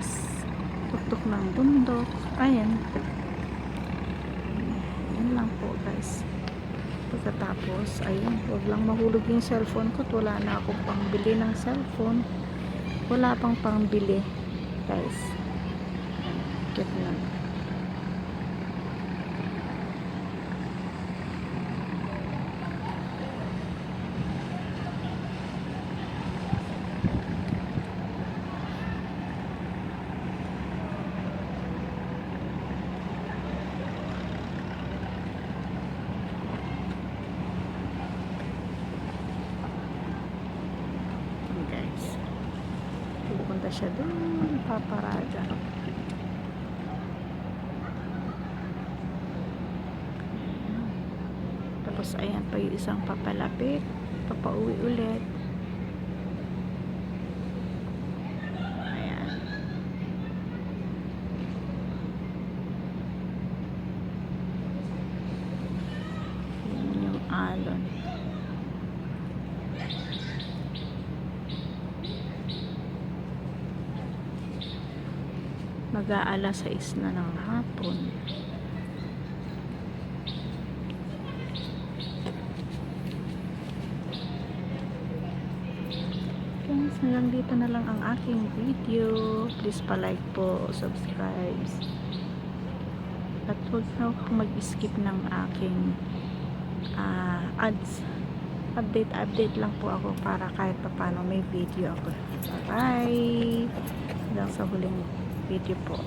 Tapos, tuktok ng bundok. Ayan. Yan lang po guys. Pagkatapos, ayun, huwag lang mahulog yung cellphone ko. Wala na akong pangbili ng cellphone. Wala pang pangbili. Guys. Cute lang. Yun, guys. Pupunta siya doon. Paparada. Tapos ayan pa yung isang papalapit. Papauwi ulit. Ayan. Yun. Mag-aala sa na ng hapon. Guys, hanggang dito na lang ang aking video. Please pa-like po, subscribe. At huwag na po mag-skip ng aking ah, ads. Update, update lang po ako para kahit pa paano may video ako. Bye! Hanggang sa huling video po.